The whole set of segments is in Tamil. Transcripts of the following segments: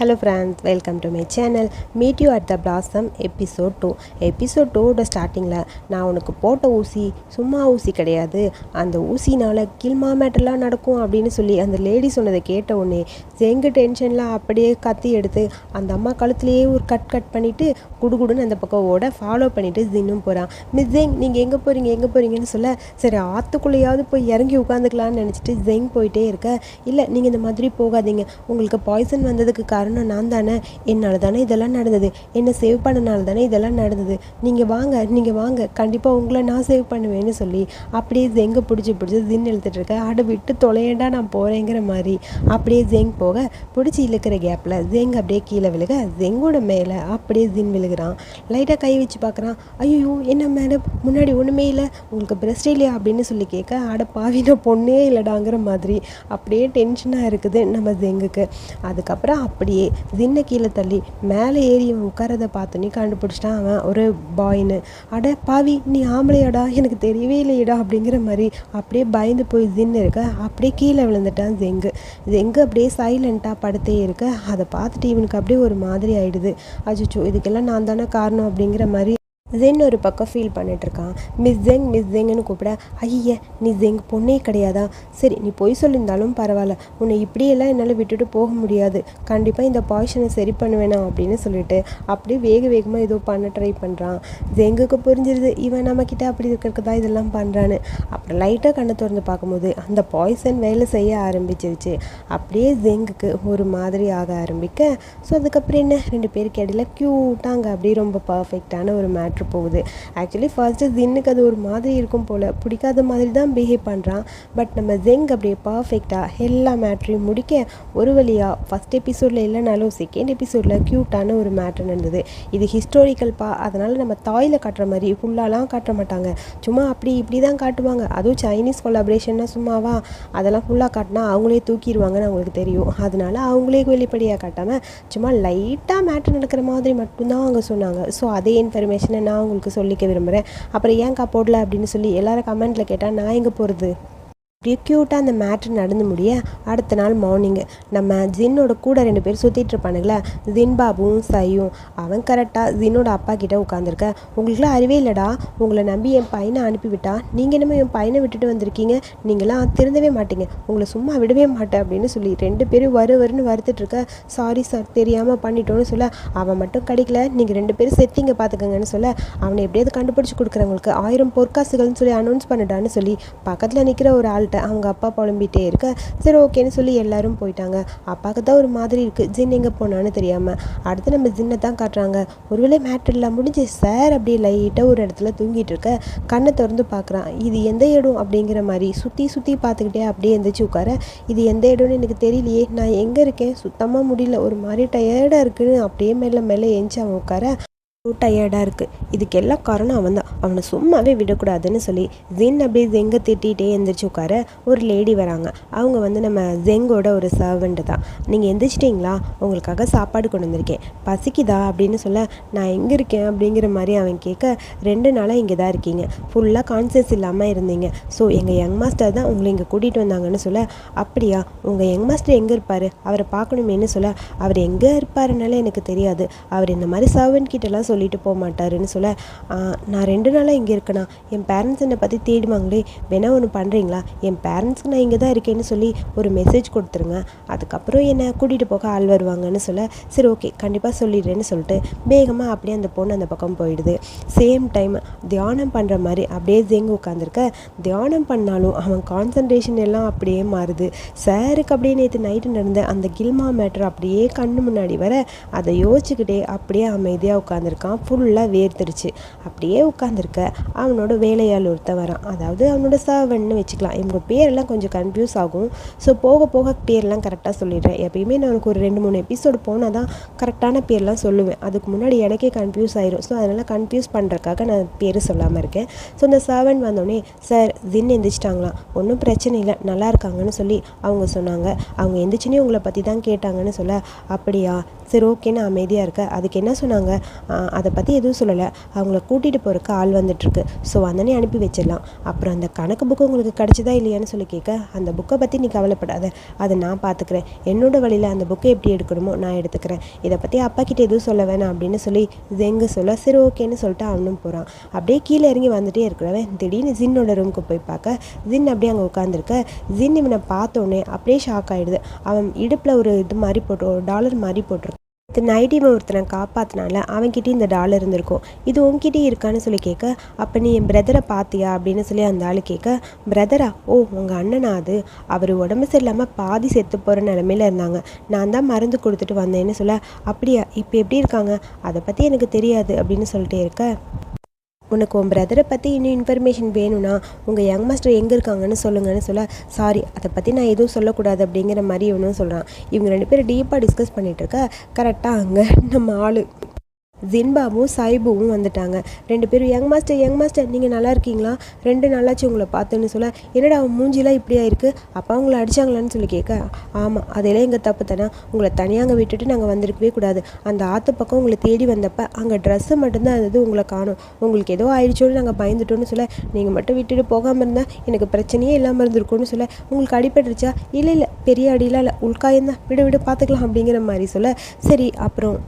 Hello friends welcome to my channel meet you at the blossom episode two episode டூவோட ஸ்டார்டிங்கில் நான் உனக்கு போட்ட ஊசி சும்மா ஊசி கிடையாது. அந்த ஊசினால் கில்மா மேட்டர்லாம் நடக்கும் அப்படின்னு சொல்லி அந்த லேடி சொன்னதை கேட்ட உடனே செங்கு டென்ஷனில் அப்படியே கத்தி எடுத்து அந்த அம்மா கழுத்துலேயே ஒரு கட் கட் பண்ணிவிட்டு குடுகுடுன்னு அந்த பக்கம் ஓட ஃபாலோ பண்ணிவிட்டு ஜின்னும் போகிறான் மிஸ் ஜெங் நீங்கள் எங்கே போகிறீங்க எங்கே போகிறீங்கன்னு சொல்ல சரி ஆற்றுக்குள்ளேயாவது போய் இறங்கி உட்காந்துக்கலான்னு நினச்சிட்டு ஜெங் போயிட்டே இருக்க. இல்லை நீங்கள் இந்த மாதிரி போகாதீங்க. உங்களுக்கு பாய்சன் வந்ததுக்கு காரணம் நான் தானே என்னால் தானே இதெல்லாம் நடந்தது? என்னை சேவ் பண்ணனால தானே இதெல்லாம் நடந்தது? நீங்கள் வாங்க நீங்கள் வாங்க. கண்டிப்பாக உங்களை நான் சேவ் பண்ணுவேன்னு சொல்லி அப்படியே ஜெங்க பிடிச்சி பிடிச்சி ஜின் இழுத்துட்டு இருக்க. அடை விட்டு தொலையண்டா நான் போகிறேங்கிற மாதிரி. அப்படியே ஜெங் போக பிடிச்சி இழுக்கிற கேப்பில் ஜெங் அப்படியே கீழே விழுக ஜெங்கோட மேலே அப்படியே ஜின் விழுகிறான். லைட்டாக கை வச்சு பார்க்குறான் ஐயோ என்ன மேடம் முன்னாடி ஒன்றுமே இல்லை. உங்களுக்கு பிரஸ்ட் இல்லையா அப்படின்னு சொல்லி கேட்க அட பாவின பொண்ணே இல்லடாங்கிற மாதிரி. அப்படியே டென்ஷனாக இருக்குது நம்ம ஜெங்குக்கு அதுக்கப்புறம் அப்படியே ஜின்னை கீழே தள்ளி மேலே ஏறி அவன் உட்காரத பார்த்தோன்னே கண்டுபிடிச்சிட்டான் அவன். ஒரு பாய்னு அட பாவி நீ ஆம்பளையாடா எனக்கு தெரியவே இல்லையடா அப்படிங்கிற மாதிரி அப்படியே பயந்து போய் தின்னு இருக்க அப்படியே கீழே விழுந்துட்டான் ஜெங்கு. ஜெங்கு அப்படியே சைலண்ட்டாக படுத்தே இருக்க அதை பார்த்துட்டு இவனுக்கு அப்படியே ஒரு மாதிரி ஆயிடுது. அச்சோ இதுக்கெல்லாம் நான் தானே காரணம் அப்படிங்கிற மாதிரி ஜென் ஒரு பக்கம் ஃபீல் பண்ணிட்டுருக்கான். மிஸ் ஜெங் மிஸ் ஜெங்னு கூப்பிட ஐய நீ ஜெங் பொண்ணே கிடையாதா? சரி நீ பொய் சொல்லியிருந்தாலும் பரவாயில்ல. உன்னை இப்படியெல்லாம் என்னால் விட்டுட்டு போக முடியாது. கண்டிப்பாக இந்த பாய்ஷனை சரி பண்ணுவேனா? அப்படின்னு சொல்லிட்டு அப்படியே வேக வேகமாக ஏதோ பண்ண ட்ரை பண்ணுறான் ஜெங்குக்கு புரிஞ்சிருது இவன் நம்மக்கிட்ட அப்படி இருக்கிறதுக்கு தான் இதெல்லாம் பண்ணுறான்னு அப்புறம் லைட்டாக கண்ணை திறந்து பார்க்கும்போது அந்த பாய்சன் வேலை செய்ய ஆரம்பிச்சிருச்சு. அப்படியே ஜெங்குக்கு ஒரு மாதிரி ஆக ஆரம்பிக்க ஸோ அதுக்கப்புறம் என்ன? ரெண்டு பேருக்கு இடையில க்யூட்டாங்க அப்படியே ரொம்ப பர்ஃபெக்டான ஒரு மேட்ரு போகுது. ஆக்சுவலி ஃபர்ஸ்ட்டு ஜின்னுக்கு அது ஒரு மாதிரி இருக்கும் போல். பிடிக்காத மாதிரி தான் பிஹேவ் பண்ணுறான் பட் நம்ம ஜெங் அப்படியே பர்ஃபெக்டாக எல்லா மேட்ரையும் முடிக்க ஒரு வழியாக ஃபஸ்ட் எபிசோடில் இல்லைனாலும் செகண்ட் எபிசோடில் க்யூட்டான ஒரு மேட்ரு நடந்தது. இது ஹிஸ்டோரிக்கல் பா. அதனால் நம்ம தாயில் காட்டுற மாதிரி ஃபுல்லாலாம் காட்ட மாட்டாங்க. சும்மா அப்படி இப்படி தான் காட்டுவாங்க. அதுவும் சைனீஸ் கொலாபரேஷன்னா சும்மாவா? அதெல்லாம் ஃபுல்லாக காட்டினா அவங்களே தூக்கிடுவாங்கன்னு அவங்களுக்கு தெரியும். அதனால அவங்களே வெளிப்படையாக காட்டாமல் சும்மா லைட்டாக மேட்ரு நடக்கிற மாதிரி மட்டும்தான் அவங்க சொன்னாங்க. ஸோ அதே இன்ஃபர்மேஷனை நான் உங்களுக்கு சொல்லிக்க விரும்புகிறேன் அப்புறம் ஏன் போடல அப்படின்னு சொல்லி எல்லாரும் கமெண்ட்டில் கேட்டால் நான் எங்கே போகிறது அப்படியே க்யூட்டாக அந்த மேட்ரு நடந்து முடிய அடுத்த நாள் மார்னிங்கு நம்ம ஜின்னோட கூட ரெண்டு பேர் சுற்றிட்டு இருப்பானுங்களே ஜின் பாபுவும் சையும். அவன் கரெக்டாக ஜின்னோட அப்பா கிட்டே உட்காந்துருக்க உங்களுக்குலாம் அறிவே இல்லைடா. உங்களை நம்பி என் பையனை அனுப்பிவிட்டா நீங்கள் என்னமோ என் பையனை விட்டுட்டு வந்திருக்கீங்க. நீங்களாம் திருந்தவே மாட்டீங்க. உங்களை சும்மா விடவே மாட்டேன் அப்படின்னு சொல்லி ரெண்டு பேரும் வரு வருன்னு வருத்துட்ருக்க சாரி சார் தெரியாமல் பண்ணிட்டோன்னு சொல்ல. அவன் மட்டும் கிடைக்கல. நீங்கள் ரெண்டு பேரும் செட்டிங்க பார்த்துக்கங்கன்னு சொல்ல. அவனை எப்படியாவது கண்டுபிடிச்சி கொடுக்குறவங்களுக்கு ஆயிரம் பொற்காசுகள்னு சொல்லி அனௌன்ஸ் பண்ணிட்டான்னு சொல்லி பக்கத்தில் நிற்கிற ஒரு ஆள் சொல்லிட்டேன். அவங்க அப்பா புலம்பிகிட்டே இருக்க சரி ஓகேன்னு சொல்லி எல்லாரும் போயிட்டாங்க. அப்பாவுக்கு தான் ஒரு மாதிரி இருக்குது ஜின் எங்கே போனான்னு தெரியாமல் அடுத்து நம்ம ஜின்னை தான் காட்டுறாங்க. ஒருவேளை மேட்ரில் முடிஞ்சு சார் அப்படியே லைட்டாக ஒரு இடத்துல தூங்கிட்டு இருக்க கண்ணை திறந்து பார்க்குறான் இது எந்த இடம்? அப்படிங்கிற மாதிரி சுற்றி சுற்றி பார்த்துக்கிட்டே அப்படியே எந்திரிச்சு உட்கார இது எந்த இடம்னு எனக்கு தெரியலையே. நான் எங்கே இருக்கேன்? சுத்தமாக முடியல. ஒரு மாதிரி டயர்டாக இருக்குன்னு அப்படியே மேலே மேலே எஞ்சி அவன் உட்கார டயர்டாக இருக்குது இதுக்கெல்லாம் காரணம் அவன் தான் அவனை சும்மாவே விடக்கூடாதுன்னு சொல்லி ஜின் அப்படியே ஜெங்கை திட்டிகிட்டே எந்திரிச்சு உட்கார ஒரு லேடி வராங்க. அவங்க வந்து நம்ம ஜெங்கோட ஒரு சர்வெண்ட்டு தான். நீங்கள் எந்திரிச்சிட்டிங்களா? உங்களுக்காக சாப்பாடு கொண்டு வந்திருக்கேன். பசிக்குதா அப்படின்னு சொல்ல நான் எங்கே இருக்கேன்? அப்படிங்கிற மாதிரி அவன் கேட்க ரெண்டு நாளாக இங்கே தான் இருக்கீங்க ஃபுல்லாக கான்சியஸ் இல்லாமல் இருந்தீங்க. ஸோ எங்கள் யங் மாஸ்டர் தான் உங்களை இங்கே கூட்டிகிட்டு வந்தாங்கன்னு சொல்ல அப்படியா? உங்கள் யங் மாஸ்டர் எங்கே இருப்பார்? அவரை பார்க்கணுமேன்னு சொல்ல அவர் எங்கே இருப்பாருனால எனக்கு தெரியாது. அவர் இந்த மாதிரி சர்வெண்ட் கிட்டலாம் சொல்லிட்டு போக மாட்டாருன்னு சொல்ல நான் ரெண்டு நாளாக இங்கே இருக்கேனா? என் பேரண்ட்ஸ் என்னை பற்றி தேடுவாங்களே வேணா ஒன்று பண்ணுறீங்களா என் பேரண்ட்ஸ்க்கு நான் இங்கே தான் இருக்கேன்னு சொல்லி ஒரு மெசேஜ் கொடுத்துருங்க. அதுக்கப்புறம் என்னை கூட்டிகிட்டு போக ஆள் வருவாங்கன்னு சொல்ல சரி ஓகே கண்டிப்பாக சொல்லிடுறேன்னு சொல்லிட்டு வேகமாக அப்படியே அந்த பொண்ணு அந்த பக்கம் போயிடுது. சேம் டைம் தியானம் பண்ணுற மாதிரி அப்படியே ஜெங்கு உட்காந்துருக்க தியானம் பண்ணாலும் அவன் கான்சன்ட்ரேஷன் எல்லாம் அப்படியே மாறுது. சாருக்கு அப்படியே நேற்று நைட்டு நடந்த அந்த கில்மா மேட்ரு அப்படியே கண்ணு முன்னாடி வர அதை யோசிச்சுக்கிட்டே அப்படியே அமைதியாக இருக்கான் ஃபுல்லாக வேர்த்துருச்சு. அப்படியே உட்காந்துருக்க அவனோட வேலையாள் ஒருத்தன் வரான். அதாவது அவனோட சர்வன்னு வச்சுக்கலாம். இவங்க பேரெல்லாம் கொஞ்சம் கன்ஃபியூஸ் ஆகும். ஸோ போக போக பேர்லாம் கரெக்டாக சொல்லிடுறேன். எப்பயுமே நான் உனக்கு ஒரு ரெண்டு மூணு எபிசோடு போனால் தான் கரெக்டான பேர்லாம் சொல்லுவேன். அதுக்கு முன்னாடி எனக்கே கன்ஃபியூஸ் ஆயிரும். ஸோ அதனால் கன்ஃபியூஸ் பண்ணுறதுக்காக நான் பேர் சொல்லாமல் இருக்கேன். ஸோ இந்த சர்வன் வந்தோடனே சார் ஜின் எந்திரிச்சிட்டாங்களாம். ஒன்றும் பிரச்சனை இல்லை. நல்லா இருக்காங்கன்னு சொல்லி அவங்க சொன்னாங்க. அவங்க எந்திரிச்சுனே உங்களை பற்றி தான் கேட்டாங்கன்னு சொல்ல அப்படியா? சரி ஓகேன்னு அமைதியாக இருக்க அதுக்கு என்ன சொன்னாங்க? அதை பற்றி எதுவும் சொல்லலை. அவங்கள கூட்டிகிட்டு போகிறக்கு ஆள் வந்துட்டுருக்கு. ஸோ அந்தனே அனுப்பி வச்சிடலாம். அப்புறம் அந்த கணக்கு புக்கு உங்களுக்கு கிடச்சதா இல்லையான்னு சொல்லி கேட்க அந்த புக்கை பற்றி நீ கவலைப்படாத. அதை நான் பார்த்துக்கிறேன் என்னோட வழியில் அந்த புக்கை எப்படி எடுக்கணுமோ நான் எடுத்துக்கிறேன். இதை பற்றி அப்பா கிட்டே எதுவும் சொல்ல வேணாம் அப்படின்னு சொல்லி ஜெங்கு சொல்ல சரி ஓகேன்னு சொல்லிட்டு அவனும் போகிறான் அப்படியே கீழே இறங்கி வந்துட்டே இருக்கிறவன் திடீர்னு ஜின்னோட ரூமுக்கு போய் பார்க்க ஜின் அப்படியே அங்கே உட்காந்துருக்க ஜின் இவனை பார்த்தோன்னே அப்படியே ஷாக் ஆகிடுது அவன் இடுப்பில் ஒரு இது மாதிரி போட்டு ஒரு டாலர் மாதிரி போட்டிருக்கான். இது நைட்டி ஒருத்தனை காப்பாத்தினால அவன்கிட்ட இந்த டாலர் இருந்திருக்கும். இது உன்கிட்டே இருக்கான்னு சொல்லி கேட்க அப்போ நீ என் பிரதரை பார்த்தியா அப்படின்னு சொல்லி அந்த ஆள் கேட்க பிரதரா ஓ உங்கள் அண்ணனா அது? அவர் உடம்பு சரியில்லாமல் பாதி செத்து போகிற நிலமையில இருந்தாங்க. நான் தான் மருந்து கொடுத்துட்டு வந்தேன்னு சொல்ல அப்படியா இப்போ எப்படி இருக்காங்க? அதை பற்றி எனக்கு தெரியாது அப்படின்னு சொல்லிட்டே இருக்க. உனக்கு உன் பிரதரை பற்றி இன்னும் இன்ஃபர்மேஷன் வேணும்னா உங்கள் யங் மாஸ்டர் எங்கே இருக்காங்கன்னு சொல்லுங்கன்னு சொல்ல சாரி அதை பற்றி நான் எதுவும் சொல்லக்கூடாது அப்படிங்கிற மாதிரி இவனும் சொல்கிறான் இவங்க ரெண்டு பேரும் டீப்பாக டிஸ்கஸ் பண்ணிகிட்டு இருக்க கரெக்டாக அங்கே நம்ம ஆள் ஜின்பாவும் சாய்புவும் வந்துட்டாங்க. ரெண்டு பேரும் யங் மாஸ்டர் யங் மாஸ்டர் நீங்கள் நல்லா இருக்கீங்களா? ரெண்டு நாளாச்சு உங்களை பார்த்துன்னு சொல்ல என்னடா அவன் மூஞ்சிலாம் இப்படியா இருக்குது அப்பா உங்களை அடிச்சாங்களான்னு சொல்லி கேட்க ஆமாம் அதெல்லாம் எங்கள் தப்பு தானே? உங்களை தனியாக விட்டுட்டு நாங்கள் வந்திருக்கவே கூடாது. அந்த ஆற்று பக்கம் உங்களை தேடி வந்தப்போ அங்கே ட்ரெஸ்ஸு மட்டும்தான் அது உங்களை காணும். உங்களுக்கு ஏதோ ஆயிடுச்சோன்னு நாங்கள் பயந்துட்டோன்னு சொல்ல நீங்கள் மட்டும் விட்டுட்டு போகாமல் இருந்தால் எனக்கு பிரச்சனையே இல்லாமல் இருந்திருக்கும்னு சொல்ல உங்களுக்கு அடிபட்டுருச்சா? இல்லை இல்லை பெரிய அடியெலாம் இல்லை உள்காயந்தான். விட விட பார்த்துக்கலாம் அப்படிங்கிற மாதிரி சொல்ல சரி அப்புறம்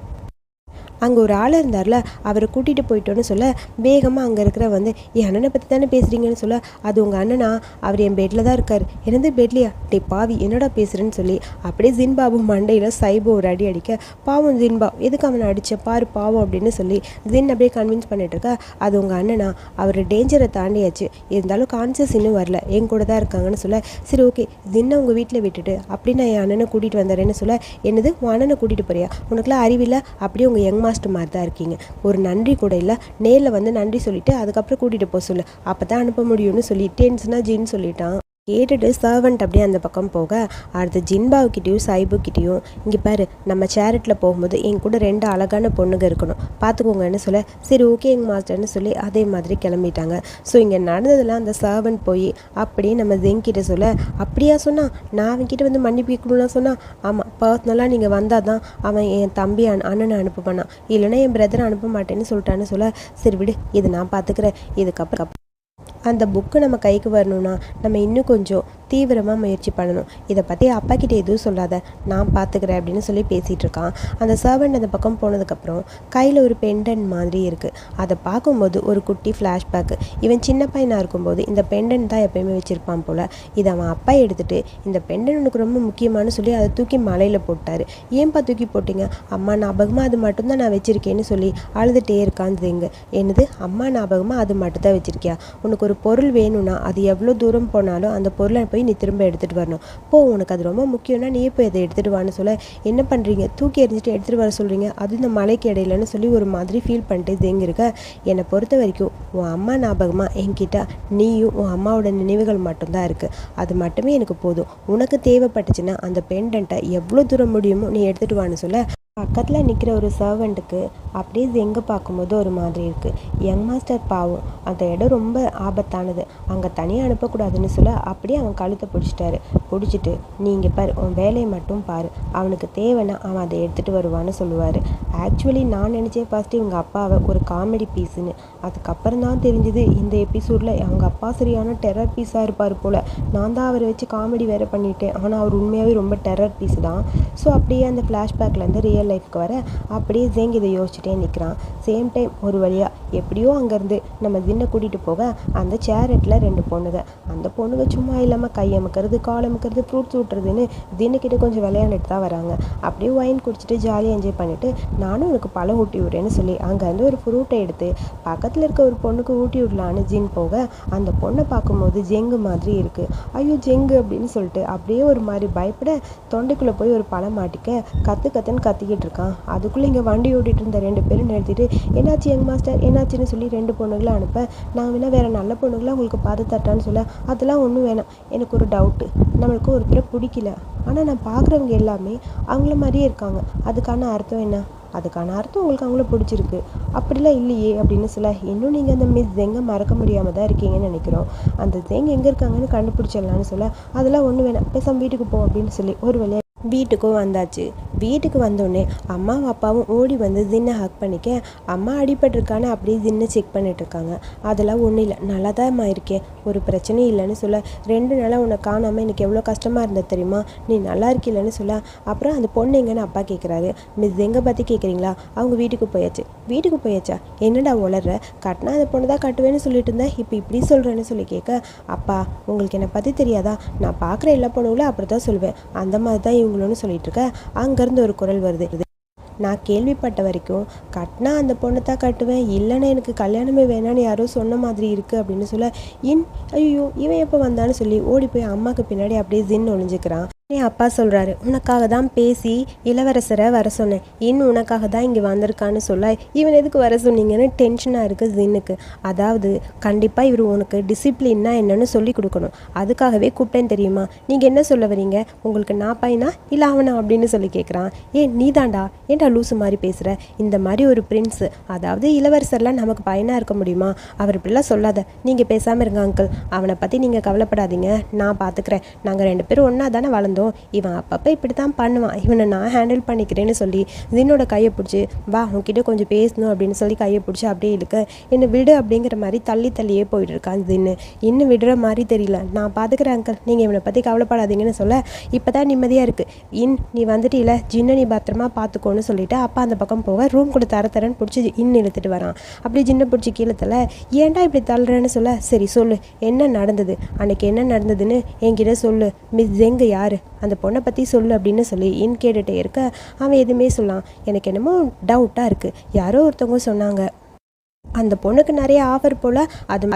அங்கே ஒரு ஆள் இருந்தார்ல அவரை கூட்டிகிட்டு போயிட்டோன்னு சொல்ல வேகமாக அங்கே இருக்கிற வந்து என் அண்ணனை பற்றி தானே பேசுகிறீங்கன்னு சொல்ல அது உங்கள் அண்ணனா? அவர் என் பெட்டில் தான் இருக்கார். என்னது பெட்லையா டே பாவி என்னடா பேசுகிறேன்னு சொல்லி அப்படியே ஜின்பாபு மண்டையில் சைபோ ஒரு அடி அடிக்க பாவம் ஜின்பா எதுக்கு அவனை அடித்த பாரு பாவம் அப்படின்னு சொல்லி ஜின் அப்படியே கன்வின்ஸ் பண்ணிட்டுருக்க அது உங்கள் அண்ணனா? அவர் டேஞ்சரை தாண்டியாச்சு. இருந்தாலும் கான்சியஸ் இன்னும் வரல. என் கூட தான் இருக்காங்கன்னு சொல்ல சரி ஓகே ஜின்னை உங்கள் வீட்டில் விட்டுட்டு அப்படி நான் என் அண்ணனை கூட்டிகிட்டு வந்தாரேன்னு சொல்ல என்னது உன் அண்ணனை கூட்டிகிட்டு போறியா? உனக்குலாம் அறிவில்லை அப்படியே உங்கள் யங் மாஸ்டர் மாதிரி தான் இருக்கீங்க. ஒரு நன்றி கூட இல்லை. நேரில் வந்து நன்றி சொல்லிவிட்டு அதுக்கப்புறம் கூட்டிகிட்டு போக சொல்லு. அப்போ தான் அனுப்ப முடியும்னு சொல்லி டென்ஸ்னா ஜின்னு சொல்லிட்டான். கேட்டுட்டு சர்வெண்ட் அப்படியே அந்த பக்கம் போக அடுத்து ஜின்பாவுக்கிட்டேயும் சாய்புக்கிட்டேயும் இங்கே பாரு நம்ம சேரட்டில் போகும்போது என் கூட ரெண்டு அழகான பொண்ணுங்க இருக்கணும். பார்த்துக்கோங்கன்னு சொல்ல? சரி ஓகே எங்கள் மாஸ்டர்னு சொல்லி அதே மாதிரி கிளம்பிட்டாங்க. ஸோ இங்கே நடந்ததெல்லாம் அந்த சர்வெண்ட் போய் அப்படியே நம்ம ஜெங்கிட்ட சொல்ல அப்படியா? சொன்னா நான் அவன்கிட்ட வந்து மன்னிப்பு கேட்கணும்லாம் சொன்னா ஆமாம் பர்சனலாக நீங்கள் வந்தால் தான் அவன் என் தம்பி அண் அண்ணனை அனுப்ப பண்ணான் இல்லைன்னா என் பிரதரை அனுப்ப மாட்டேன்னு சொல்லிட்டான்னு சொல்ல சரி விடு இது நான் பார்த்துக்கிறேன் இதுக்கப்புறம் அந்த புக்கு நம்ம கைக்கு வரணும்னா நம்ம இன்னும் கொஞ்சம் தீவிரமாக முயற்சி பண்ணணும். இதை பற்றி அப்பா கிட்டே எதுவும் சொல்லாத. நான் பார்த்துக்கிறேன் அப்படின்னு சொல்லி பேசிகிட்டு இருக்கான். அந்த சர்வெண்ட் அந்த பக்கம் போனதுக்கப்புறம் கையில் ஒரு பெண்டன் மாதிரி இருக்குது அதை பார்க்கும்போது ஒரு குட்டி ஃப்ளாஷ்பேக்கு இவன் சின்ன பையனாக இருக்கும்போது இந்த பெண்டன் தான் எப்பயுமே வச்சுருப்பான் போல். இதை அவன் அப்பா எடுத்துகிட்டு இந்த பெண்டன் உனக்கு ரொம்ப முக்கியமானு சொல்லி அதை தூக்கி மலையில் போட்டார். ஏன்பா தூக்கி போட்டீங்க? அம்மா ஞாபகமாக அது மட்டும்தான் நான் வச்சுருக்கேன்னு சொல்லி அழுதுகிட்டே இருக்கான் எங்க என்னது? அம்மா ஞாபகமாக அது மட்டும் தான் வச்சுருக்கியா? உனக்கு ஒரு பொருள் வேணும்னா அது எவ்வளோ தூரம் போனாலும் அந்த பொருளை போய் நீ திரும்ப எடுத்துகிட்டு வரணும். போ உனக்கு அது ரொம்ப முக்கியம்னா நீ போய் அதை எடுத்துகிட்டு வான்னு சொல்ல. என்ன பண்ணுறீங்க தூக்கி எறிஞ்சிட்டு எடுத்துகிட்டு வர சொல்கிறீங்க அது இந்த மலைக்கு இடையிலன்னு சொல்லி ஒரு மாதிரி ஃபீல் பண்ணிட்டு தேங்கிருக்க என்னை பொறுத்த வரைக்கும் உன் அம்மா ஞாபகமாக என்கிட்ட நீயும் உன் அம்மாவோட நினைவுகள் மட்டும்தான் இருக்குது அது மட்டுமே எனக்கு போதும். உனக்கு தேவைப்பட்டுச்சுன்னா அந்த பெண்டண்ட்டை எவ்வளோ தூரம் முடியுமோ நீ எடுத்துகிட்டு வான்னு சொல்ல. பக்கத்தில் நிற்கிற ஒரு சர்வெண்ட்டுக்கு அப்படியே எங்கே பார்க்கும்போது ஒரு மாதிரி இருக்குது யங் மாஸ்டர் பாவம். அந்த இடம் ரொம்ப ஆபத்தானது. அங்கே தனியாக அனுப்பக்கூடாதுன்னு சொல்ல அப்படியே அவன் கழுத்தை பிடிச்சிட்டாரு. பிடிச்சிட்டு நீங்கள் பார் பாரு உன் வேலையை மட்டும் பாரு. அவனுக்கு தேவைன்னா அவன் அதை எடுத்துகிட்டு வருவான்னு சொல்லுவார். ஆக்சுவலி நான் நினச்சேன் ஃபஸ்ட்டு இவங்க அப்பாவை ஒரு காமெடி பீஸுன்னு அதுக்கப்புறம் தான் தெரிஞ்சுது இந்த எபிசோடில் அவங்க அப்பா சரியான டெரர் பீஸாக இருப்பார் போல். நான் தான் அவரை வச்சு காமெடி வேறு பண்ணிட்டேன். ஆனால் அவர் உண்மையாகவே ரொம்ப டெரர் பீஸ் தான். ஸோ அப்படியே அந்த ஃப்ளாஷ்பேக்லேருந்து ரியல் லைஃப்க்கு வர அப்படியே ஜேங் இதை யோசிச்சுட்டே நிற்கிறான் சேம் டைம் ஒரு வழியாக எப்படியோ அங்கேருந்து நம்ம ஜின்னை கூட்டிகிட்டு போக அந்த சேரட்டில் ரெண்டு பொண்ணுங்க. அந்த பொண்ணுங்க சும்மா இல்லாமல் கை அமுக்கிறது கால் அமுக்கிறது ஃப்ரூட்ஸ் ஊட்டுறதுன்னு தின்னுக்கிட்ட கொஞ்சம் விளையாண்டுட்டு தான் வராங்க. அப்படியே ஒயின் குடிச்சிட்டு ஜாலியாக என்ஜாய் பண்ணிவிட்டு நானும் எனக்கு பழம் ஊட்டி விடுறேன்னு சொல்லி அங்கேருந்து ஒரு ஃப்ரூட்டை எடுத்து பக்கத்தில் இருக்க ஒரு பொண்ணுக்கு ஊட்டி விடலான்னு ஜின் போக அந்த பொண்ணை பார்க்கும்போது ஜெங்கு மாதிரி இருக்குது ஐயோ ஜெங்கு அப்படின்னு சொல்லிட்டு அப்படியே ஒரு மாதிரி பயப்பட தொண்டைக்குள்ளே போய் ஒரு பழம் மாட்டிக்க கற்று கத்துன்னு இருக்கான் அதுக்குள்ளே இங்கே வண்டி ஓட்டிகிட்டு இருந்த ரெண்டு பேரும் நிறுத்திட்டு என்னாச்சு யங் மாஸ்டர்? என்னாச்சுன்னு சொல்லி ரெண்டு பொண்ணுகளை அனுப்ப. நான் வேணால் வேறு நல்ல பொண்ணுகளை உங்களுக்கு பார்த்து தட்டான்னு சொல்ல. அதெல்லாம் ஒன்றும் வேணாம். எனக்கு ஒரு டவுட்டு நம்மளுக்கு ஒருத்தரை பிடிக்கல. ஆனால் நான் பார்க்குறவங்க எல்லாமே அவங்கள மாதிரியே இருக்காங்க. அதுக்கான அர்த்தம் என்ன? அதுக்கான அர்த்தம் உங்களுக்கு அவங்கள பிடிச்சிருக்கு. அப்படிலாம் இல்லையே அப்படின்னு சொல்ல இன்னும் நீங்கள் அந்த மிஸ் ஜெங்கை மறக்க முடியாமல் தான் இருக்கீங்கன்னு நினைக்கிறோம். அந்த ஜெங் எங்கே இருக்காங்கன்னு கண்டுபிடிச்சிடலான்னு சொல்ல அதெல்லாம் ஒன்றும் வேணாம். பேசாமல் வீட்டுக்கு போ அப்படின்னு சொல்லி ஒரு வழியாக வீட்டுக்கும் வந்தாச்சு. வீட்டுக்கு வந்தோடனே அம்மாவும் அப்பாவும் ஓடி வந்து ஜின்னை ஹக் பண்ணிக்க அம்மா அடிபட்டிருக்கான்னு அப்படியே தின்னு செக் பண்ணிட்டு இருக்காங்க அதெல்லாம் ஒன்றும் இல்லை நல்லா தான் இருக்கேன் ஒரு பிரச்சனையும் இல்லைன்னு சொல்ல ரெண்டு நாளாக உன்னை காணாமல் எனக்கு எவ்வளோ கஷ்டமாக இருந்தது தெரியுமா? நீ நல்லா இருக்கில்லன்னு சொல்ல. அப்புறம் அந்த பொண்ணு எங்கன்னு அப்பா கேட்குறாரு மிஸ் எங்கே பற்றி கேட்குறீங்களா அவங்க வீட்டுக்கு போயாச்சு. வீட்டுக்கு போயாச்சா? என்னடா உளர்ற? கட்டினா அந்த பொண்ணு தான் கட்டுவேன்னு சொல்லிட்டு இருந்தேன். இப்போ இப்படி சொல்கிறேன்னு சொல்லி கேட்க அப்பா உங்களுக்கு என்னை பற்றி தெரியாதா? நான் பார்க்குற எல்லா பொண்ணுங்களும் அப்படி தான் சொல்லுவேன் அந்த மாதிரி தான் இவங்களும் சொல்லிட்டு இருக்க அங்கேருந்து ஒரு குரல் வருது. நான் கேள்விப்பட்ட வரைக்கும் கட்டினா அந்த பொண்ணை தான் கட்டுவேன் இல்லைன்னா எனக்கு கல்யாணமே வேணான்னு யாரோ சொன்ன மாதிரி இருக்குது அப்படின்னு சொல்ல இன் ஐயோ இவன் எப்போ வந்தான்னு சொல்லி ஓடி போய் அம்மாவுக்கு பின்னாடி அப்படியே ஜின்னு ஒழிஞ்சுக்கிறான் உடனே அப்பா சொல்கிறாரு உனக்காக தான் பேசி இளவரசரை வர சொன்னேன். இன்னும் உனக்காக தான் இங்கே வந்திருக்கான்னு சொல்ல இவன் எதுக்கு வர சொன்னீங்கன்னு டென்ஷனாக இருக்குது ஜின்னுக்கு. அதாவது கண்டிப்பாக இவர் உனக்கு டிசிப்ளின்னா என்னன்னு சொல்லி கொடுக்கணும். அதுக்காகவே கூப்பிட்டேன் தெரியுமா? நீங்கள் என்ன சொல்ல வரீங்க? உங்களுக்கு நான் பையனா? இல்லை அவனா? அப்படின்னு சொல்லி கேட்குறான் ஏன் நீ தாண்டா ஏன்டா லூசு மாதிரி பேசுகிற இந்த மாதிரி ஒரு பிரின்ஸு அதாவது இளவரசர்லாம் நமக்கு பையனாக இருக்க முடியுமா? அவர் இப்படிலாம் சொல்லாத. நீங்கள் பேசாமல் இருங்க அங்கிள் அவனை பற்றி நீங்கள் கவலைப்படாதீங்க. நான் பார்த்துக்கிறேன் நாங்கள் ரெண்டு பேரும் ஒன்றா தானே வளர்ந்தோம். இவன் அப்பப்போ இப்படி தான் பண்ணுவான். இவனை நான் ஹேண்டில் பண்ணிக்கிறேன்னு சொல்லி ஜின்னோட கையை பிடிச்சி வா உன்கிட்ட கொஞ்சம் பேசணும் அப்படின்னு சொல்லி கையை பிடிச்சி அப்படியே இழுக்க என்னை விடு அப்படிங்கிற மாதிரி தள்ளி தள்ளியே போயிட்டு இருக்கான் ஜின்னு இன்னும் விடுற மாதிரி தெரியல. நான் பார்த்துக்கிறேன் அங்கிள் நீங்கள் இவனை பற்றி கவலைப்படாதீங்கன்னு சொல்ல இப்போ தான் நிம்மதியாக இருக்குது இன் நீ வந்துட்டீல ஜின்னை நீ பத்திரமா பார்த்துக்கோன்னு சொல்லிட்டு அப்பா அந்த பக்கம் போக ரூம் கூட தர தரன்னு பிடிச்சி இன் இழுத்துட்டு வரான். அப்படி ஜின்னை பிடிச்சி கீழே தள்ள ஏன்டா இப்படி தள்ளுறேன்னு சொல்ல? சரி சொல்லு. என்ன நடந்தது? அன்னைக்கு என்ன நடந்ததுன்னு என்கிட்ட சொல்லு. மிஸ் ஜெங்கு யார்? அந்த பொண்ணை பற்றி சொல்லு அப்படின்னு சொல்லி இன் கேட்டுகிட்டே இருக்க அவன் எதுவுமே சொல்லான். எனக்கு என்னமோ டவுட்டாக இருக்குது யாரோ ஒருத்தவங்க சொன்னாங்க. அந்த பொண்ணுக்கு நிறைய ஆஃபர் போல் அது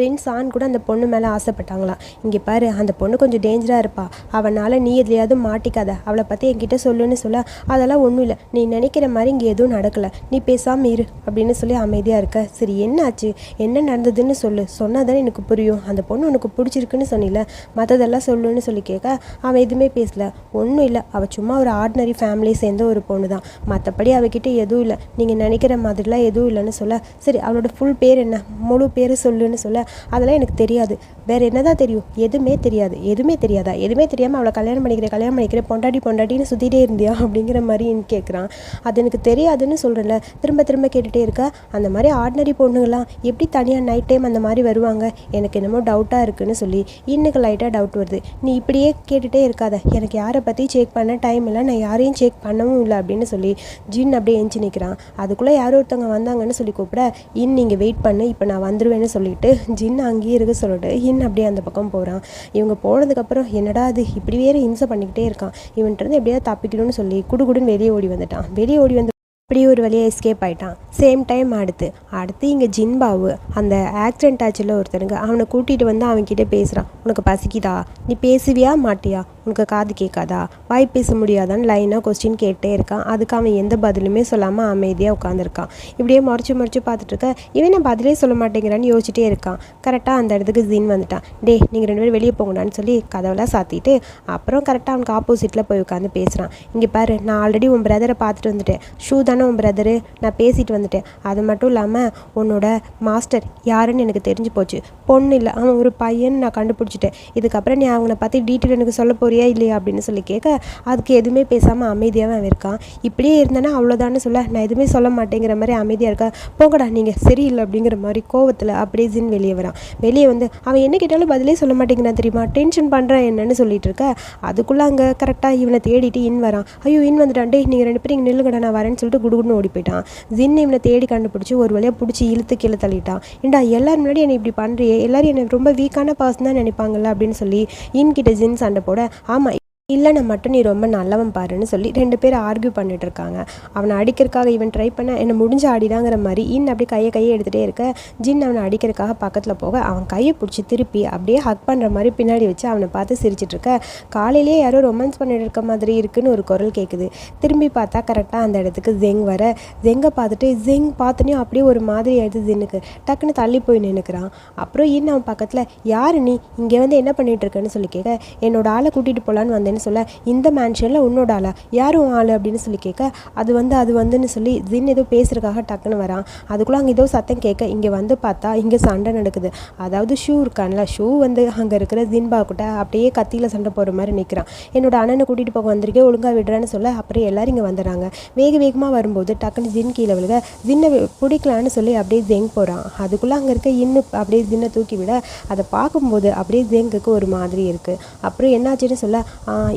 பிரின்ஸ் ஆண் கூட அந்த பொண்ணு மேலே ஆசைப்பட்டாங்களாம் இங்கே பாரு அந்த பொண்ணு கொஞ்சம் டேஞ்சராக இருப்பா. அவனால் நீ எதுலையாவது மாட்டிக்காத. அவளை பற்றி என்கிட்ட சொல்லுன்னு சொல்ல அதெல்லாம் ஒன்றும் இல்லை. நீ நினைக்கிற மாதிரி இங்கே எதுவும் நடக்கலை. நீ பேசாமல் இரு அப்படின்னு சொல்லி அமைதியாக இருக்க. சரி என்னாச்சு என்ன நடந்ததுன்னு சொல்லு. சொன்னால் தானே எனக்கு புரியும். அந்த பொண்ணு உனக்கு பிடிச்சிருக்குன்னு சொன்னில மற்றதெல்லாம் சொல்லுன்னு சொல்லி கேட்க அவன் எதுவுமே பேசல. ஒன்றும் இல்லை. அவள் சும்மா ஒரு ஆர்டினரி ஃபேமிலி சேர்ந்த ஒரு பொண்ணு தான் மற்றபடி அவகிட்ட எதுவும் இல்லை. நீங்கள் நினைக்கிற மாதிரிலாம் எதுவும் இல்லைன்னு சொல்ல. சரி அவளோட ஃபுல் பேர் என்ன? முழு பேர் சொல்லுன்னு சொல்ல. அதெல்லாம் எனக்கு தெரியாது. வேறு என்னதான் தெரியும்? எதுவுமே தெரியாது. எதுவுமே தெரியாதா? எதுவுமே தெரியாமல் அவளை கல்யாணம் பண்ணிக்கிறேன் கல்யாணம் பண்ணிக்கிறேன் பொண்டாட்டி பொண்டாட்டின்னு சுற்றிட்டே இருந்தியா அப்படிங்கிற மாதிரின்னு கேட்குறான் அது எனக்கு தெரியாதுன்னு சொல்கிறேன்ல திரும்ப திரும்ப கேட்டுகிட்டே இருக்க. அந்த மாதிரி ஆர்டினரி பொண்ணுங்களாம் எப்படி தனியாக நைட் டைம் அந்த மாதிரி வருவாங்க? எனக்கு என்னமோ டவுட்டாக இருக்குன்னு சொல்லி இன்னுக்கு லைட்டாக டவுட் வருது. நீ இப்படியே கேட்டுகிட்டே இருக்காத. எனக்கு யாரை பற்றி செக் பண்ண டைம் இல்லை. நான் யாரையும் செக் பண்ணவும் இல்லை அப்படின்னு சொல்லி ஜின் அப்படியே எஞ்சி நிற்கிறான் அதுக்குள்ளே யாரோ ஒருத்தவங்க வந்தாங்கன்னு சொல்லி கூப்பிட இன் நீங்கள் வெயிட் பண்ணு. இப்போ நான் வந்துடுவேன்னு சொல்லிட்டு ஜின் அங்கேயே இருக்க சொல்லிட்டு ஹின் அப்படியே அந்த பக்கம் போகிறான் இவங்க போனதுக்கப்புறம் என்னடா அது இப்படி வேறு ஹிம்சை பண்ணிக்கிட்டே இருக்கான். இவன்ட்டு எப்படியாவது தப்பிக்கணும்னு சொல்லி குடுகுடுன்னு வெளியே ஓடி வந்துட்டான். வெளியே ஓடி வந்து இப்படி ஒரு வழியாக எஸ்கேப் ஆயிட்டான். சேம் டைம் அடுத்து. அடுத்து இங்கே ஜின்பாவு அந்த ஆக்சிடென்ட் ஆச்சுல ஒருத்தனுக்கு அவனை கூட்டிகிட்டு வந்து அவன்கிட்ட பேசுகிறான் உனக்கு பசிக்குதா? நீ பேசுவியா மாட்டியா? உனக்கு காது கேட்காதா? வாய் பேச முடியாதான்னு லைனாக கொஸ்டின் கேட்டே இருக்கான். அதுக்கு அவன் எந்த பதிலுமே சொல்லாமல் அமைதியாக உட்காந்துருக்கான் இப்படியே முறைச்சி முறைச்சி பார்த்துட்டு இருக்க இவன் நான் பதிலே சொல்ல மாட்டேங்கிறான்னு யோசிச்சிட்டே இருக்கான். கரெக்டாக அந்த இடத்துக்கு ஜீன் வந்துட்டான். டே நீங்கள் ரெண்டு பேரும் வெளியே போங்கடான்னு சொல்லி கதவெல்லாம் சாத்திட்டு அப்புறம் கரெக்டாக அவனுக்கு ஆப்போசிட்டில் போய் உட்காந்து பேசுகிறான் இங்கே பாரு நான் ஆல்ரெடி உன் பிரதரை பார்த்துட்டு வந்துட்டேன். ஷூ தானே உன் பிரதரு நான் பேசிட்டு வந்துட்டேன். அது மட்டும் இல்லாமல் உன்னோட மாஸ்டர் யாருன்னு எனக்கு தெரிஞ்சு போச்சு. பொண்ணு இல்லை அவன் ஒரு பையன் நான் கண்டுபிடிச்சிட்டேன். இதுக்கப்புறம் நீ அவனை பற்றி டீட்டெயில் எனக்கு சொல்ல போறியா இல்லையா அப்படின்னு சொல்லி கேட்க அதுக்கு எதுவுமே பேசாமல் அமைதியாகவே அவன் இருக்கான். இப்படியே இருந்தேன்னா அவ்வளோதான்னு சொல்ல நான் எதுவுமே சொல்ல மாட்டேங்கிற மாதிரி அமைதியாக இருக்கா? போங்கடா நீங்கள் சரியில்லை அப்படிங்கிற மாதிரி கோவத்தில் அப்படியே ஜின் வெளியே வரான். வெளியே வந்து அவன் என்ன கேட்டாலும் பதிலே சொல்ல மாட்டேங்கிறான் தெரியுமா? டென்ஷன் பண்ணுறான் என்னன்னு சொல்லிட்டு இருக்க. அதுக்குள்ளே அங்கே கரெக்டாக இவனை தேடிட்டு இன் வரான். ஐயோ இன் வந்துட்டான் டே நீங்கள் ரெண்டு பேரும் நில்லுங்கடா நான் வரேன்னு சொல்லிட்டு குடுகுடுன்னு ஓடி போயிட்டான். ஜின் இவனை தேடி கண்டுபிடிச்சி ஒரு வழியாக பிடிச்சி இழுத்து கீழே தள்ளிட்டான். ஏண்டா எல்லாரும் முன்னாடி என்னை இப்படி பண்ணுறியே எல்லாரும் என்னை ரொம்ப வீக்கான பர்சன் தான் நினைப்பாங்கல்ல? அப்படின்னு சொல்லி இன்கிட்ட ஜின் சண்டை போட ஆமாம் இல்லைன்னா மட்டும் நீ ரொம்ப நல்லவன் பாருன்னு சொல்லி ரெண்டு பேர் ஆர்கியூ பண்ணிட்டு இருக்காங்க அவனை அடிக்கிறதுக்காக இவன் ட்ரை பண்ண என்னை முடிஞ்ச ஆடிடாங்கிற மாதிரி இன் அப்படியே கையை கையை எடுத்துகிட்டே இருக்க ஜின் அவனை அடிக்கிறதுக்காக பக்கத்தில் போக அவன் கையை பிடிச்சி திருப்பி அப்படியே ஹக் பண்ணுற மாதிரி பின்னாடி வச்சு அவனை பார்த்து சிரிச்சிட்டு இருக்க காலையிலேயே யாரோ ரொமான்ஸ் பண்ணிட்டு இருக்க மாதிரி இருக்குன்னு ஒரு குரல் கேட்குது திரும்பி பார்த்தா கரெக்டாக அந்த இடத்துக்கு ஜெங் வர. ஜெங்கை பார்த்துட்டு ஜெங் பார்த்துனையும் அப்படியே ஒரு மாதிரி ஆயிடுது ஜின்னுக்கு. டக்குன்னு தள்ளி போய் நின்றுக்கிறான் அப்புறம் இன் அவன் பக்கத்தில் யார் நீ? இங்கே வந்து என்ன பண்ணிகிட்டு இருக்கேன்னு சொல்லி கேட்க என்னோட ஆளை கூட்டிகிட்டு போகலான்னு வந்தேன்னு அப்படின்னு சொல்ல இந்த மேன்ஷனில் உன்னோட ஆளா? யாரும் ஆள் அப்படின்னு சொல்லி கேட்க அது வந்து அது வந்துன்னு சொல்லி ஜின் ஏதோ பேசுறதுக்காக டக்குன்னு வரான். அதுக்குள்ளே அங்கே ஏதோ சத்தம் கேட்க இங்கே வந்து பார்த்தா இங்கே சண்டை நடக்குது. அதாவது ஷூ இருக்கான்ல ஷூ வந்து அங்கே இருக்கிற ஜின்பா கிட்ட அப்படியே கத்தியில் சண்டை போகிற மாதிரி நிற்கிறான் என்னோட அண்ணனை கூட்டிகிட்டு போக வந்திருக்கே ஒழுங்காக விடுறான்னு சொல்ல அப்புறம் எல்லாரும் இங்கே வந்துடுறாங்க வேக வேகமாக வரும்போது டக்குன்னு ஜின் கீழே விழுக ஜின்னை பிடிக்கலான்னு சொல்லி அப்படியே ஜெங் போகிறான் அதுக்குள்ளே அங்கே இருக்க இன்னு அப்படியே ஜின்னை தூக்கி விட அதை பார்க்கும்போது அப்படியே ஜெங்குக்கு ஒரு மாதிரி இருக்குது அப்புறம் என்னாச்சுன்னு சொல்ல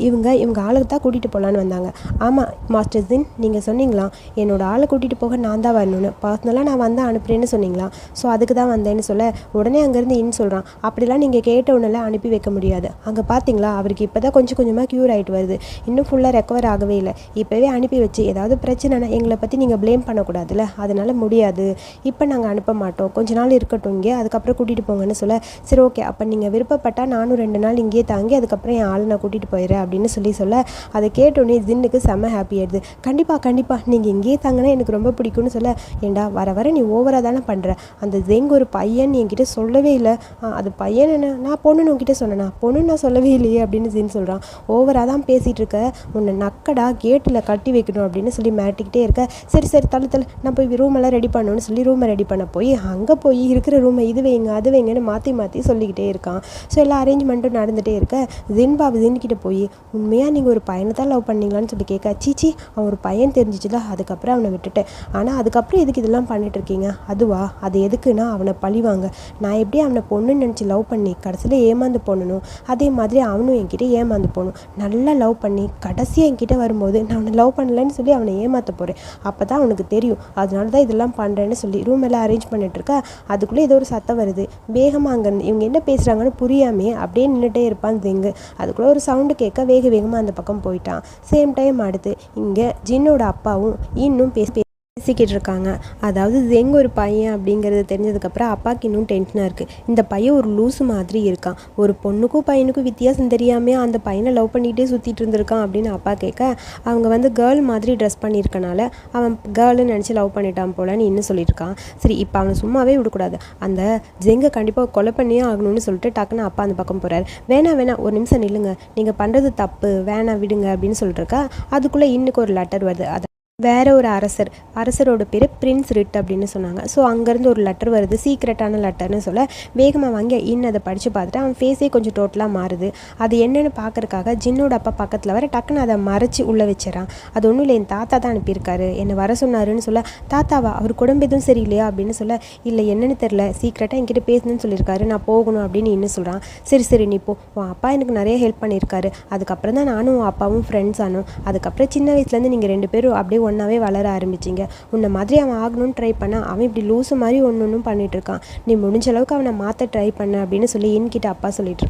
இவங்க இவங்க ஆளுக்கு தான் கூட்டிகிட்டு போகலான்னு வந்தாங்க. ஆமாம் மாஸ்டர் ஜின் நீங்கள் சொன்னீங்களா? என்னோடய ஆளை கூட்டிகிட்டு போக நான் தான் வரணும்னு. பர்சனலாக நான் வந்தால் அனுப்புகிறேன்னு சொன்னீங்களா? ஸோ அதுக்கு தான் வந்தேன்னு சொல்ல உடனே அங்கேருந்து இன்னு சொல்கிறான் அப்படிலாம் நீங்கள் கேட்ட உடனே அனுப்பி வைக்க முடியாது. அங்கே பார்த்தீங்களா அவருக்கு இப்போ தான் கொஞ்சம் கொஞ்சமாக க்யூர் ஆகிட்டு வருது. இன்னும் ஃபுல்லாக ரெக்கவர் ஆகவே இல்லை. இப்போவே அனுப்பி வச்சு ஏதாவது பிரச்சனைனா எங்களை பற்றி நீங்கள் ப்ளேம் பண்ணக்கூடாதுல்ல? அதனால் முடியாது. இப்போ நாங்கள் அனுப்ப மாட்டோம். கொஞ்ச நாள் இருக்கட்டும் இங்கே அதுக்கப்புறம் கூட்டிகிட்டு போங்கன்னு சொல்ல சரி ஓகே அப்போ நீங்கள் விருப்பப்பட்டால் நானும் ரெண்டு நாள் இங்கேயே தாங்கி அதுக்கப்புறம் என் ஆளை நான் கூட்டிகிட்டு போயிடுறேன். அப்படின்னு சொல்லி சொல்ல அதை கேட்டோன்னே ஜின்னுக்கு செம்ம ஹாப்பி ஆயிடுது. கண்டிப்பாக கண்டிப்பாக நீங்கள் இங்கேயே தங்கினா எனக்கு ரொம்ப பிடிக்கும்னு சொல்ல ஏண்டா வர வர நீ ஓவராக தானே பண்ணுற அந்த ஜெங் ஒரு பையன் என்கிட்ட சொல்லவே இல்லை. அது பையன் என்ன நான் பொண்ணுன்னு உங்ககிட்ட சொன்னேன்னா பொண்ணு நான் சொல்லவே இல்லையே அப்படின்னு ஜின் சொல்கிறான் ஓவராக தான் பேசிகிட்டு இருக்க. உன்னை நக்கடா கேட்டில் கட்டி வைக்கணும் அப்படின்னு சொல்லி மிரட்டிக்கிட்டே இருக்க. சரி சரி தள்ளு தள்ளு நான் போய் ரூம் எல்லாம் ரெடி பண்ணணும்னு சொல்லி ரூமை ரெடி பண்ண போய் அங்கே போய் இருக்கிற ரூமை இது வைங்க அது வைங்கன்னு மாற்றி மாற்றி சொல்லிக்கிட்டே இருக்கான். ஸோ எல்லா அரேஞ்ச்மெண்ட்டும் நடந்துகிட்டே இருக்க. ஜின்பாபு ஜின்கிட்ட போய் உண்மையாக நீங்கள் ஒரு பையனை தான் லவ் பண்ணீங்களான்னு சொல்லி கேட்க சீச்சி அவன் ஒரு பையன் தெரிஞ்சிச்சுல அதுக்கப்புறம் அவனை விட்டுட்டேன். ஆனால் அதுக்கப்புறம் எதுக்கு இதெல்லாம் பண்ணிட்டுருக்கீங்க? அதுவா? அது எதுக்குன்னா அவனை பழிவாங்க. நான் எப்படி அவனை பொண்ணுன்னு நினச்சி லவ் பண்ணி கடைசியில் ஏமாந்து போனணும் அதே மாதிரி அவனும் என்கிட்ட ஏமாந்து போகணும். நல்லா லவ் பண்ணி கடைசியாக என்கிட்ட வரும்போது நான் அவனை லவ் பண்ணலன்னு சொல்லி அவனை ஏமாற்ற போகிறேன் அப்போ தான் அவனுக்கு தெரியும் அதனால தான் இதெல்லாம் பண்ணுறேன்னு சொல்லி ரூம் எல்லாம் அரேஞ்ச் பண்ணிட்டுருக்கா அதுக்குள்ளே ஏதோ ஒரு சத்தம் வருது. வேகமாக அங்கே இவங்க என்ன பேசுகிறாங்கன்னு புரியாமே அப்படியே நின்றுட்டே இருப்பான் திங்கு அதுக்குள்ளே ஒரு சவுண்டு கேட்க வேக வேகமாக அந்த பக்கம் போயிட்டான். சேம் டைம் அடுத்து இங்கே ஜின்னோட அப்பாவும் இன்னும் பேசி பேசிக்கிட்டு இருக்காங்க அதாவது ஜெங் ஒரு பையன் அப்படிங்கிறது தெரிஞ்சதுக்கப்புறம் அப்பாவுக்கு இன்னும் டென்ஷனாக இருக்குது இந்த பையன் ஒரு லூசு மாதிரி இருக்கான். ஒரு பொண்ணுக்கும் பையனுக்கும் வித்தியாசம் தெரியாமல் அந்த பையனை லவ் பண்ணிகிட்டே சுற்றிட்டு இருந்திருக்கான் அப்படின்னு அப்பா கேட்க அவங்க வந்து கேர்ள் மாதிரி ட்ரெஸ் பண்ணியிருக்கனால அவன் கேர்ள்னு நினச்சி லவ் பண்ணிட்டான் போலன்னு இன்னும் சொல்லியிருக்கான். சரி இப்போ அவனை சும்மாவே விடக்கூடாது. அந்த ஜெங்கை கண்டிப்பாக கொலை பண்ணியே ஆகணும்னு சொல்லிட்டு டக்குன்னு அப்பா அந்த பக்கம் போகிறாரு வேணாம் வேணாம் ஒரு நிமிஷம் நில்லுங்க. நீங்கள் பண்ணுறது தப்பு. வேணாம் விடுங்க அப்படின்னு சொல்லிட்டுருக்கா அதுக்குள்ளே இன்னுக்கு ஒரு லெட்டர் வருது. அதை வேற ஒரு அரசர் அரசரோட பேர் பிரின்ஸ் ரிட் அப்படின்னு சொன்னாங்க. ஸோ அங்கேருந்து ஒரு லெட்டர் வருது. சீக்ரெட்டான லெட்டர்னு சொல்ல வேகமாக வாங்கி இன்னும் அதை படித்து பார்த்துட்டு அவன் ஃபேஸே கொஞ்சம் டோட்டலாக மாறுது. அது என்னென்னு பார்க்கறக்காக ஜின்னோட அப்பா பக்கத்தில் வர டக்குன்னு அதை மறைச்சி உள்ளே வச்சிடறான். அது ஒன்றும் இல்லை என் தாத்தா தான் அனுப்பியிருக்காரு. என்னை வர சொன்னாருன்னு சொல்ல தாத்தாவா அவர் குடும்பம் எதுவும் சரியில்லையா? அப்படின்னு சொல்ல இல்லை என்னென்னு தெரில சீக்ரெட்டாக என்கிட்ட பேசணும்னு சொல்லியிருக்காரு. நான் போகணும் அப்படின்னு இன்னும் சொல்கிறான் சரி சரி நீ போ. உன் அப்பா எனக்கு நிறைய ஹெல்ப் பண்ணியிருக்காரு. அதுக்கப்புறம் தான் நானும் உன் அப்பாவும் ஃப்ரெண்ட்ஸ் ஆனோம். அதுக்கப்புறம் சின்ன வயசுலேருந்து நீங்கள் ரெண்டு பேரும் அப்படியே ஒன்றாவே வளர ஆரம்பிச்சிங்க. உன்னை மாதிரி அவன் ஆகணும்னு ட்ரை பண்ணா அவன் இப்படி லூசு மாதிரி ஒன்று ஒன்றும் பண்ணிட்டுருக்கான் நீ முடிஞ்ச அளவுக்கு அவனை மாற்ற ட்ரை பண்ண அப்படின்னு சொல்லி என்கிட்ட அப்பா சொல்லிட்டு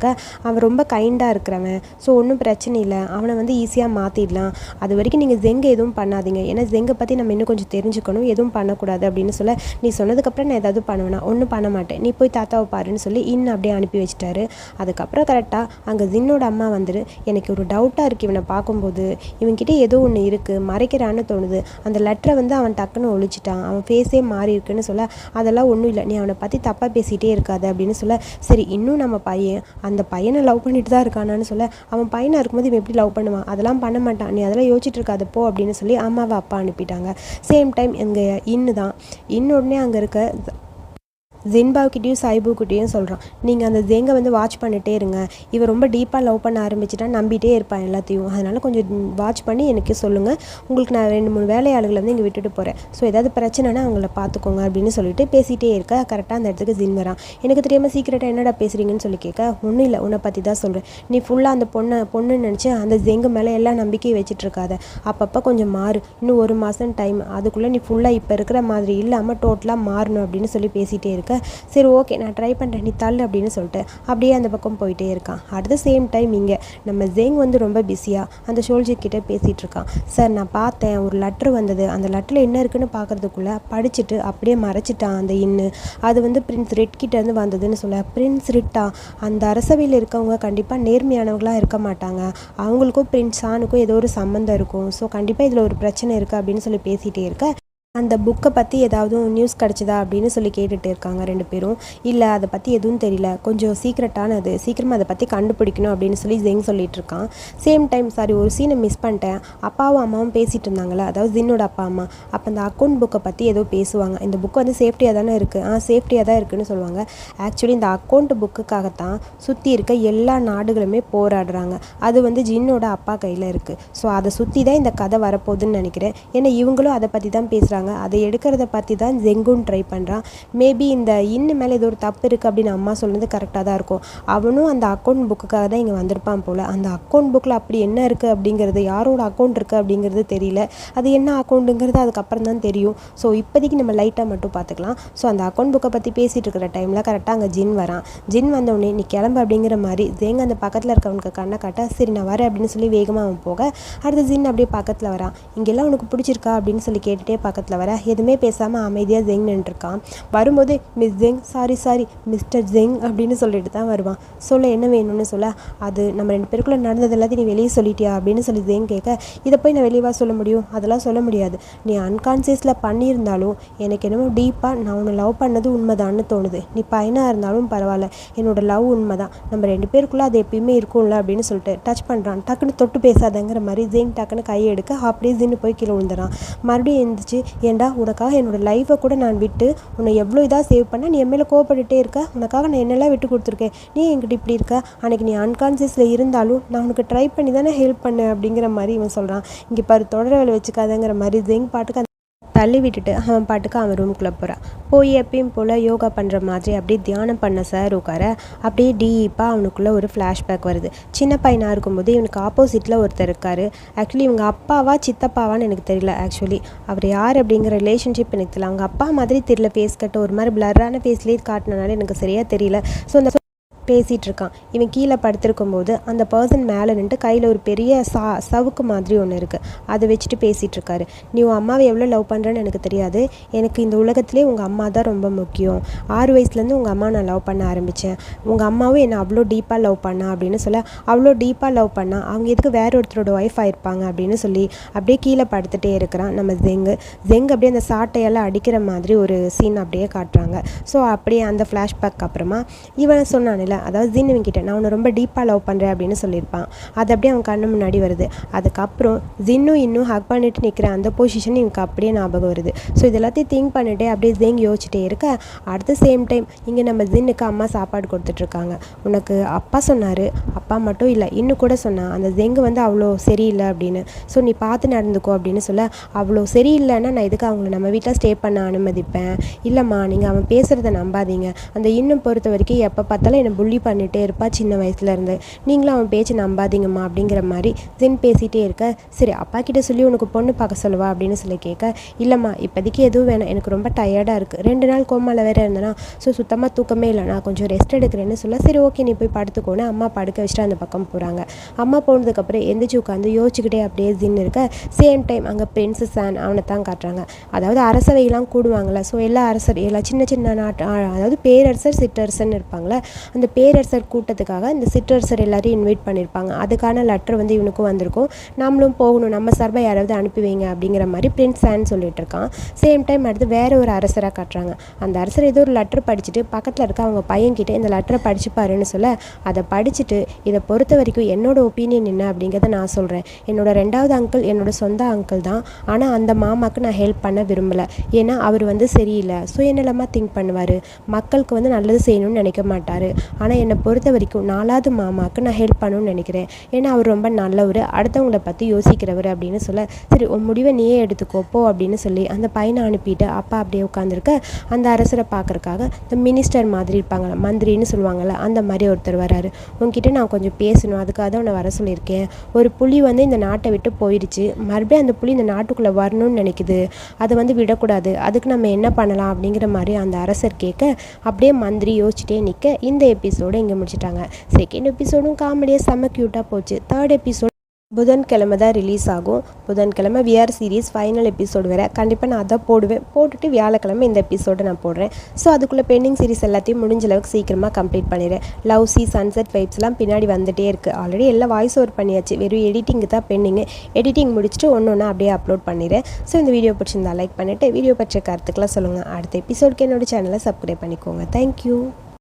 அவன் ரொம்ப கைண்டாக இருக்கிறவன். ஸோ ஒன்றும் பிரச்சனை இல்லை. அவனை வந்து ஈஸியாக மாற்றிடலாம் அது வரைக்கும் நீங்கள் ஜெங்கை எதுவும் பண்ணாதீங்க. ஏன்னா ஜெங்கை பற்றி நம்ம இன்னும் கொஞ்சம் தெரிஞ்சுக்கணும். எதுவும் பண்ணக்கூடாது அப்படின்னு சொல்ல நீ சொன்னதுக்கப்புறம் நான் ஏதாவது பண்ணுவேனா? ஒன்றும் பண்ண மாட்டேன். நீ போய் தாத்தாவை பாருன்னு சொல்லி இன்னும் அப்படியே அனுப்பி வச்சிட்டாரு. அதுக்கப்புறம் கரெக்டாக அங்கே ஜின்னோட அம்மா வந்துட்டு எனக்கு ஒரு டவுட்டாக இருக்குது இவனை பார்க்கும்போது. இவன்கிட்ட ஏதோ ஒன்று இருக்குது மறைக்கிறான்னு தோணுது. அந்த லெட்டரை வந்து அவன் டக்குன்னு ஒழிச்சிட்டான். அவன் ஃபேஸே மாறி இருக்குன்னு சொல்ல அதெல்லாம் ஒன்றும் இல்லை. நீ அவனை பற்றி தப்பாக பேசிகிட்டே இருக்காது அப்படின்னு சொல்ல சரி இன்னும் நம்ம பையன் அந்த பையனை லவ் பண்ணிட்டு தான் இருக்கானான்னு சொல்ல அவன் பையனாக இருக்கும்போது இவன் எப்படி லவ் பண்ணுவான்? அதெல்லாம் பண்ண மாட்டான். நீ அதெல்லாம் யோசிச்சுட்டு இருக்காது போ அப்படின்னு சொல்லி அம்மாவை அப்பா அனுப்பிட்டாங்க. சேம் டைம் இங்கே இன்னு தான் இன்னொடனே அங்கே இருக்க ஜின்பாவ்கிட்டயும் சாய்புக்கிட்டையும் சொல்கிறான் நீங்கள் அந்த ஜெங்கை வந்து வாட்ச் பண்ணிட்டே இருங்க. இவன் ரொம்ப டீப்பாக லவ் பண்ண ஆரம்பிச்சிட்டா நம்பிட்டே இருப்பான் எல்லாத்தையும். அதனால் கொஞ்சம் வாட்ச் பண்ணி எனக்கு சொல்லுங்கள் உங்களுக்கு நான் ரெண்டு மூணு வேலையாளுகளை வந்து இங்கே விட்டுட்டு போகிறேன் ஸோ ஏதாவது பிரச்சனைனா அவங்கள பார்த்துக்கோங்க அப்படின்னு சொல்லிட்டு பேசிகிட்டே இருக்க. கரெக்டாக அந்த இடத்துக்கு ஜின் வரான். எனக்கு தெரியாமல் சீக்கிரட்டாக என்னடா பேசுகிறீங்கன்னு சொல்லி கேட்க ஒன்றும் இல்லை உன்னை பற்றி தான் சொல்கிறேன் நீ ஃபுல்லாக அந்த பொண்ணை பொண்ணுன்னு நினச்சி அந்த ஜெங்கு மேலே எல்லா நம்பிக்கையும் வச்சுட்டு இருக்காத அப்பப்போ கொஞ்சம் மாறு. இன்னும் ஒரு மாதம் டைம் அதுக்குள்ளே நீ ஃபுல்லாக இப்போ இருக்கிற மாதிரி இல்லாமல் டோட்டலாக மாறணும் அப்படின்னு சொல்லி பேசிகிட்டே இருக்க. சரி ஓகே நான் ட்ரை பண்ணுறேன் நீ தள்ளு அப்படின்னு சொல்லிட்டு அப்படியே அந்த பக்கம் போயிட்டே இருக்கான். அடுத்த சேம் டைம் இங்கே நம்ம ஜெங் வந்து ரொம்ப பிஸியாக அந்த ஷோல்ஜர் கிட்டே பேசிகிட்டு இருக்கான். சார் நான் பார்த்தேன் ஒரு லெட்ரு வந்தது. அந்த லெட்டரில் என்ன இருக்குன்னு பார்க்கறதுக்குள்ளே படிச்சுட்டு அப்படியே மறைச்சிட்டான் அந்த இன்னு அது வந்து பிரின்ஸ் ரெட் கிட்டேருந்து வந்ததுன்னு சொல்ல. பிரின்ஸ் ரிட்டா அந்த அரசவையில் இருக்கவங்க கண்டிப்பாக நேர்மையானவங்களாக இருக்க மாட்டாங்க. அவங்களுக்கும் பிரின்ஸ் ஆனுக்கும் ஏதோ ஒரு சம்மந்தம் இருக்கும். ஸோ கண்டிப்பாக இதில் ஒரு பிரச்சனை இருக்குது அப்படின்னு சொல்லி பேசிகிட்டே இருக்க. அந்த புக்கை பற்றி ஏதாவது நியூஸ் கிடச்சிதா அப்படின்னு சொல்லி கேட்டுட்டு இருக்காங்க ரெண்டு பேரும். இல்லை அதை பற்றி எதுவும் தெரியல. கொஞ்சம் சீக்ரெட்டானது சீக்கிரமாக அதை பற்றி கண்டுபிடிக்கணும் அப்படின்னு சொல்லி ஜெங் சொல்லிட்டு இருக்கான். சேம் டைம் சாரி ஒரு சீனை மிஸ் பண்ணிட்டேன். அப்பாவும் அம்மாவும் பேசிகிட்டு இருந்தாங்களே அதாவது ஜின்னோட அப்பா அம்மா. அப்போ அந்த அக்கௌண்ட் புக்கை பற்றி ஏதோ பேசுவாங்க. இந்த புக்கு வந்து சேஃப்டியாக தானே இருக்குது ஆ சேஃப்டியாக தான் இருக்குதுன்னு சொல்லுவாங்க. ஆக்சுவலி இந்த அக்கௌண்ட் புக்குக்காகத்தான் சுற்றி இருக்க எல்லா நாடுகளுமே போராடுறாங்க. அது வந்து ஜின்னோட அப்பா கையில் இருக்குது ஸோ அதை சுற்றி தான் இந்த கதை வரப்போகுதுன்னு நினைக்கிறேன். ஏன்னா இவங்களும் அதை பற்றி தான் பேசுகிறாங்க அதை எடுக்கிறத பற்றி தான் ஜெங்குன் ட்ரை பண்ணுறான் மேபி இந்த இன்னு மேலே ஏதோ ஒரு தப்பு இருக்குது அப்படின்னு அம்மா சொன்னது கரெக்டாக தான் இருக்கும். அவனும் அந்த அக்கௌண்ட் புக்குக்காக தான் இங்கே வந்திருப்பான் போல். அந்த அக்கௌண்ட் புக்கில் அப்படி என்ன இருக்குது அப்படிங்கிறது யாரோட அக்கௌண்ட் இருக்குது அப்படிங்கிறது தெரியல. அது என்ன அக்கௌண்ட்டுங்கிறது அதுக்கப்புறம் தான் தெரியும். ஸோ இப்போதைக்கு நம்ம லைட்டாக மட்டும் பார்த்துக்கலாம். ஸோ அந்த அக்கௌண்ட் புக்கை பற்றி பேசிகிட்டு இருக்கிற டைமில் கரெக்டாக அங்கே ஜின் வரான். ஜின் வந்தோடனே நீ கிளம்பு அப்படிங்கிற மாதிரி ஜெங்க அந்த பக்கத்தில் இருக்கவனுக்கு கண்ணை காட்ட சரி நான் வரேன் அப்படின்னு சொல்லி வேகமாக அவன் போக அடுத்த ஜின் அப்படியே பக்கத்தில் வரான். இங்கெல்லாம் உனக்கு பிடிச்சிருக்கா? அப்படின்னு சொல்லி கேட்டுகிட்டே பக்கத்தில் வர எதுவுமே பேசாமல் அமைதியாக ஜெங் நின்றுருக்கான். வரும்போது miss Zheng sorry sorry mister Zheng அப்படின்னு சொல்லிட்டு தான் வருவான். சொல்ல என்ன வேணும்னு சொல்ல? அது நம்ம ரெண்டு பேருக்குள்ளே நடந்தது எல்லாத்தையும் நீ வெளியே சொல்லிட்டியா? அப்படின்னு சொல்லி ஜெங் கேட்க இதை போய் நான் வெளியவா சொல்ல முடியும்? அதெல்லாம் சொல்ல முடியாது. நீ அன்கான்சியஸில் பண்ணியிருந்தாலும் எனக்கு என்னமோ டீப்பாக நான் உன்னை லவ் பண்ணது உண்மைதான்னு தோணுது. நீ பையனாக இருந்தாலும் பரவாயில்ல. என்னோடய லவ் உண்மை தான் நம்ம ரெண்டு பேருக்குள்ளே அது எப்பயுமே இருக்கும்ல? அப்படின்னு சொல்லிட்டு டச் பண்ணுறான் டக்குன்னு தொட்டு பேசாதங்கிற மாதிரி ஜெயின் டக்குன்னு கையை எடுக்க அப்படியே ஜின்னு போய் கீழே விழுந்துறான். மறுபடியும் எழுந்துச்சு ஏன்டா உனக்காக என்னோட லைஃப்பை கூட நான் விட்டு உன்னை எவ்வளோ இதாக சேவ் பண்ண நீ என் மேலே கோவப்பட்டுட்டே இருக்க? உனக்காக நான் என்னெல்லாம் விட்டு கொடுத்துருக்கேன்? நீ என்கிட்ட இப்படி இருக்க? அன்னைக்கு நீ அன்கான்சியஸில் இருந்தாலும் நான் உனக்கு ட்ரை பண்ணி தானே ஹெல்ப் பண்ணேன் அப்படிங்கிற மாதிரி இவன் சொல்கிறான் இங்கே பாரு தொடர வேலை வச்சுக்காதங்கிற மாதிரி ஜெங் பாட்டுக்கு தள்ளி விட்டுட்டு அவன் பாட்டுக்கு அவன் ரூம்குள்ளே போகிறான் போய் எப்பயும் போல் யோகா பண்ணுற மாதிரி அப்படியே தியானம் பண்ண சார் உட்கார அப்படியே டீப்பாக அவனுக்குள்ளே ஒரு ஃப்ளாஷ்பேக் வருது. சின்ன பையனாக இருக்கும்போது இவனுக்கு ஆப்போசிட்டில் ஒருத்தர் இருக்கார். ஆக்சுவலி இவங்க அப்பாவா சித்தப்பாவான்னு எனக்கு தெரியல ஆக்சுவலி அவர் யார் அப்படிங்கிற ரிலேஷன்ஷிப் எனக்கு தெரியல. அவங்க அப்பா மாதிரி தெரியல ஃபேஸ் கட்டு ஒரு மாதிரி பிளரான ஃபேஸ்லேயே காட்டினால எனக்கு சரியாக தெரியல. ஸோ அந்த பேசிகிட்டு இருக்கான் இவன் கீழே படுத்திருக்கும் போது அந்த பர்சன் மேலே நின்று கையில் ஒரு பெரிய சா சவுக்கு மாதிரி ஒன்று இருக்குது அதை வச்சுட்டு பேசிகிட்டு இருக்காரு நீ உன் அம்மாவை எவ்வளோ லவ் பண்ணுறேன்னு எனக்கு தெரியாது. எனக்கு இந்த உலகத்துலேயே உங்கள் அம்மா தான் ரொம்ப முக்கியம். ஆறு வயசுலேருந்து உங்கள் அம்மா நான் லவ் பண்ண ஆரம்பித்தேன் உங்கள் அம்மாவும் என்னை அவ்வளோ டீப்பாக லவ் பண்ணா அப்படின்னு சொல்ல அவ்வளோ டீப்பாக லவ் பண்ணா அவங்க எதுக்கு வேற ஒருத்தரோட ஒய்ஃப் ஆயிருப்பாங்க அப்படின்னு சொல்லி அப்படியே கீழே படுத்துகிட்டே இருக்கிறான். நம்ம ஜெங்கு ஜெங்கு அப்படியே அந்த சாட்டையெல்லாம் அடிக்கிற மாதிரி ஒரு சீன் அப்படியே காட்டுறாங்க. ஸோ அப்படியே அந்த ஃப்ளாஷ்பேக் அப்புறமா இவன் சொன்னான்ல அதாவது ஜின்னு கிட்ட நான் உன்னை ரொம்ப டீப்பாக லவ் பண்ணுறேன் அப்படின்னு சொல்லியிருப்பான். அது அப்படியே அவன் கண்ணு முன்னாடி வருது. அதுக்கப்புறம் ஜின்னும் இன்னும் ஹக் பண்ணிட்டு நிற்கிற அந்த பொசிஷன் இவனுக்கு அப்படியே ஞாபகம் வருது. ஸோ இது எல்லாத்தையும் திங்க் பண்ணிட்டே அப்படியே ஜிங் யோசிச்சுட்டே இருக்க அடுத்த சேம் டைம் இங்கே நம்ம ஜின்னுக்கு அம்மா சாப்பாடு கொடுத்துட்ருக்காங்க உனக்கு அப்பா சொன்னார் அப்பா மட்டும் இல்லை இன்னும் கூட சொன்னான் அந்த ஜெங்கு வந்து அவ்வளோ சரியில்லை அப்படின்னு. ஸோ நீ பார்த்து நடந்துக்கோ அப்படின்னு சொல்ல அவ்வளோ சரியில்லைன்னா நான் எதுக்கு அவங்கள நம்ம வீட்டில் ஸ்டே பண்ண அனுமதிப்பேன்? இல்லைம்மா நீங்கள் அவன் பேசுகிறத நம்பாதீங்க. அந்த இன்னும் பொறுத்த வரைக்கும் எப்போ பார்த்தாலும் என்னை புள்ளி பண்ணிகிட்டே இருப்பா சின்ன வயசுலேருந்து நீங்களும் அவன் பேச்சு நம்பாதீங்கம்மா அப்படிங்கிற மாதிரி ஜின் பேசிகிட்டே இருக்க சரி அப்பா கிட்டே சொல்லி உனக்கு பொண்ணு பார்க்க சொல்லுவா அப்படின்னு சொல்லி கேட்க இல்லைம்மா இப்போதைக்கு எதுவும் வேணாம். எனக்கு ரொம்ப டயர்டாக இருக்குது ரெண்டு நாள் கோமாவில் வேறு இருந்தேன்னா ஸோ சுத்தமாக தூக்கமே இல்லை. நான் கொஞ்சம் ரெஸ்ட் எடுக்கிறேன்னு சொல்ல சரி ஓகே நீ போய் படுத்துக்கோன்னு அம்மா படுக்க வச்சுட்டு அந்த பக்கம் போகிறாங்க அம்மா போனதுக்கப்புறம் எந்திரிச்சு உட்காந்து யோசிச்சுக்கிட்டே அப்படியே ஜின் இருக்க சேம் டைம் அங்கே பிரின்ஸஸ் சான் அவனை தான் காட்டுறாங்க. அதாவது அரசவையெல்லாம் கூடுவாங்களே ஸோ எல்லா அரசர் எல்லா சின்ன சின்ன நாட்டு அதாவது பேரரசர் சிற்றரசன் இருப்பாங்களே அந்த பேரரசர் கூட்டத்துக்காக இந்த சிற்றரசர் எல்லாரையும் இன்வைட் பண்ணியிருப்பாங்க அதுக்கான லெட்டர் வந்து இவனுக்கும் வந்திருக்கும். நம்மளும் போகணும். நம்ம சார்பாக யாராவது அனுப்பி வைங்க அப்படிங்கிற மாதிரி பிரின்ஸ் சான் சொல்லிட்டு இருக்கான். சேம் டைம் அடுத்து வேற ஒரு அரசராக காட்டுறாங்க. அந்த அரசர் ஏதோ ஒரு லெட்டர் படிச்சுட்டு பக்கத்தில் இருக்க அவங்க பையன்கிட்ட இந்த லெட்டரை படிச்சு பாருன்னு சொல்ல அதை படிச்சுட்டு இதை பொறுத்த வரைக்கும் என்னோட ஒப்பீனியன் என்ன அப்படிங்கிறத நான் சொல்கிறேன் என்னோட ரெண்டாவது அங்கிள் என்னோட சொந்த அங்கிள் தான். ஆனால் அந்த மாமாக்கு நான் ஹெல்ப் பண்ண விரும்பலை. ஏன்னா அவர் வந்து சரியில்லை. சுயநலமாக திங்க் பண்ணுவார். மக்களுக்கு வந்து நல்லது செய்யணும்னு நினைக்க மாட்டார். ஆனால் என்னை பொறுத்த வரைக்கும் நாலாவது மாமாவுக்கு நான் ஹெல்ப் பண்ணணும்னு நினைக்கிறேன். ஏன்னா அவர் ரொம்ப நல்லவர். அடுத்தவங்கள பற்றி யோசிக்கிறவர் அப்படின்னு சொல்ல சரி உன் முடிவை நீயே எடுத்துக்கோ போ அப்படின்னு சொல்லி அந்த பையனை அனுப்பிட்டு அப்பா அப்படியே உட்காந்துருக்க அந்த அரசரை பார்க்கறக்காக இந்த மினிஸ்டர் மாதிரி இருப்பாங்களா மந்திரின்னு சொல்லுவாங்கள்ல அந்த மாதிரி ஒருத்தர் வராரு. உங்ககிட்ட நான் கொஞ்சம் பேசணும் அதுக்காக தான் உன்னை வர சொல்லியிருக்கேன். ஒரு புலி வந்து இந்த நாட்டை விட்டு போயிடுச்சு மறுபடியும் அந்த புலி இந்த நாட்டுக்குள்ளே வரணும்னு நினைக்குது. அதை வந்து விடக்கூடாது. அதுக்கு நம்ம என்ன பண்ணலாம்? அப்படிங்கிற மாதிரி அந்த அரசர் கேட்க அப்படியே மந்திரி யோசிச்சுட்டே நிற்க இந்த எபிசோடு இங்கே முடிச்சிட்டாங்க. செகண்ட் எபிசோடும் காமெடியாக செம்ம க்யூட்டாக போச்சு. தேர்ட் எபிசோட் புதன்கிழமை தான் ரிலீஸ் ஆகும். புதன்கிழமை விஆர் சீரிஸ் ஃபைனல் எபிசோடு வேறு. கண்டிப்பாக நான் அதை போடுவேன். போட்டுட்டு வியாழக்கிழமை இந்த எபிசோடை நான் போடுறேன். ஸோ அதுக்குள்ளே பெண்டிங் சீரிஸ் எல்லாத்தையும் முடிஞ்ச அளவுக்கு சீக்கிரமாக கம்ப்ளீட் பண்ணிடுறேன். லவ் சி சன்செட் வைப்ஸ்லாம் பின்னாடி வந்துட்டே இருக்குது ஆல்ரெடி எல்லாம் வாய்ஸ் ஓவர் பண்ணியாச்சு. வெறும் எடிட்டிங்கு தான் பெண்டிங்கு எடிட்டிங் முடிச்சுட்டு ஒன்று ஒன்று அப்படியே அப்லோட் பண்ணிடுறேன். ஸோ இந்த வீடியோ பிடிச்சிருந்தா லைக் பண்ணிவிட்டு வீடியோ பற்றிய கருத்துக்கெல்லாம் சொல்லுங்கள் அடுத்த எபிசோடுக்கு என்னோடய சேனலை சப்ஸ்கிரைப் பண்ணிக்கோங்க. தேங்க்யூ